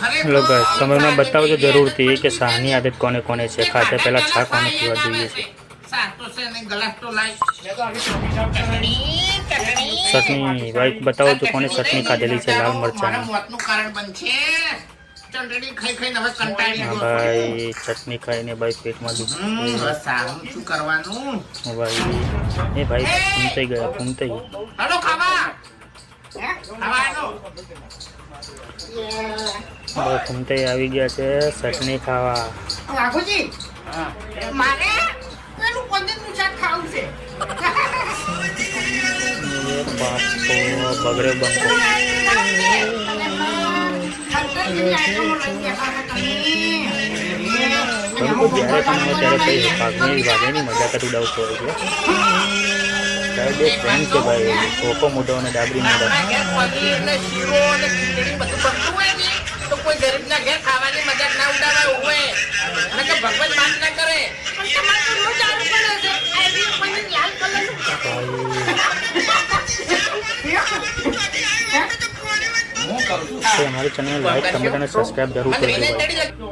Hello guys તમે મને બતાવજો જરૂરથી કે શાહની આદત કોને કોને છે? ખાતે પહેલા છા કોને પીવા જોઈએ છે. ચટણી ભાઈ બતાવો તો કોને ચટણી ખાધેલી છે? લાલ મરચાંની મોતનું કારણ બનશે ચટણી ખાઈ ખાઈને હવે કંટાળી હા ગયો છું. ભાઈ ચટણી ખાઈને ભાઈ પેટમાં હમ, દુખે હવે સારું. શું કરવાનું? હા ભાઈ. એ ભાઈ ફૂમતાઈ ગયા ફૂમતાઈ ફૂમતાઈ આવી ગયા છે ચટણી ખાવા. મારે પેલું પનીરનું શાક ખાવું છે. બગડે બંકો બંકો જ્યારે પણ ત્યારે કઈ ભાગની ભાગેની મજાક જ ઉડાવતો હોય છે સાહેબ એક ફ્રેન્ડ છે ભાઈ કોકો મોટો અને ડાબરી મોટો ને ને ને તો કોઈ ગરીબના ઘેર ખાવાની મજાક ના ઉડાવાય હોય અને કે ભગવાન માફ ના કરે. અમારી ચેનલને લાઈક કમેન્ટ અને સબસ્ક્રાઇબ જરૂર કરજો.